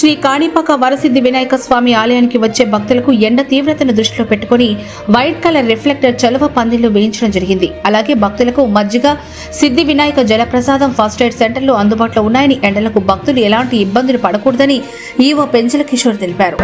శ్రీ కాణిపాక వరసిద్ధి వినాయక స్వామి ఆలయానికి వచ్చే భక్తులకు ఎండ తీవ్రతను దృష్టిలో పెట్టుకుని వైట్ కలర్ రిఫ్లెక్టర్ చలువ పందిళ్ళు వేయించడం జరిగింది. అలాగే భక్తులకు మజ్జిగ సిద్ధి వినాయక జలప్రసాదం ఫస్ట్ ఎయిడ్ సెంటర్లు అందుబాటులో ఉన్నాయని ఎండలకు భక్తులు ఎలాంటి ఇబ్బందులు పడకూడదని ఈవో పెంచల కిషోర్ తెలిపారు.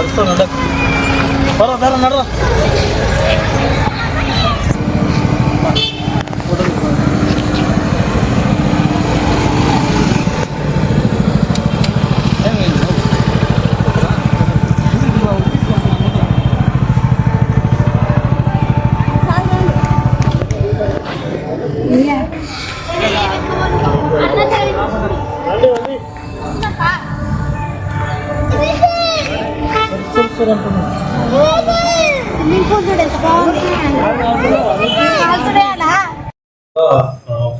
അടുത്ത നടക്കും പറ വേറെ നട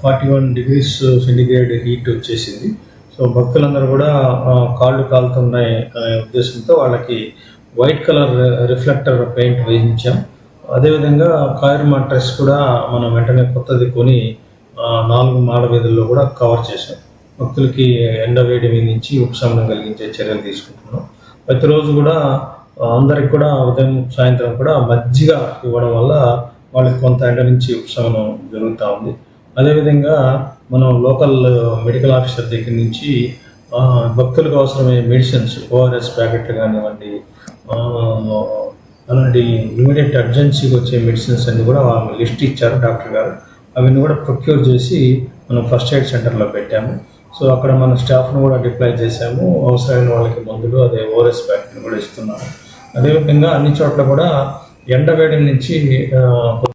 forty one degrees centigrade heat వచ్చేసింది. సో భక్తులందరూ కూడా కాళ్ళు కాలుతున్నాయి అనే ఉద్దేశంతో వాళ్ళకి వైట్ కలర్ రిఫ్లెక్టర్ పెయింట్ వేయించాం. అదేవిధంగా కాయర్ మాట్రెస్ కూడా మనం వెంటనే కొత్తది కొని నాలుగు మాడ వీధుల్లో కూడా కవర్ చేసాం భక్తులకి ఎండ వేడి మీద నుంచి ఉపశమనం కలిగించే చర్యలు తీసుకుంటున్నాం. ప్రతిరోజు కూడా అందరికి కూడా ఉదయం సాయంత్రం కూడా మజ్జిగ ఇవ్వడం వల్ల వాళ్ళకి కొంత ఎండ నుంచి ఉపశమనం జరుగుతూ ఉంది. అదేవిధంగా మనం లోకల్ మెడికల్ ఆఫీసర్ దగ్గర నుంచి భక్తులకు అవసరమయ్యే మెడిసిన్స్ ఓఆర్ఎస్ ప్యాకెట్లు కానివ్వండి అలాంటి ఇమీడియట్ అర్జెన్సీకి వచ్చే మెడిసిన్స్ అన్ని కూడా వాళ్ళు లిస్ట్ ఇచ్చారు డాక్టర్ గారు. అవన్నీ కూడా ప్రొక్యూర్ చేసి మనం ఫస్ట్ ఎయిడ్ సెంటర్లో పెట్టాము. సో అక్కడ మన స్టాఫ్ను కూడా డిప్లాయ్ చేశాము. అవసరమైన వాళ్ళకి మందులు అదే ఓఆర్ఎస్ ప్యాకెట్లు కూడా ఇస్తున్నాము. అదేవిధంగా అన్ని చోట్ల కూడా ఎండ వేడి నుంచి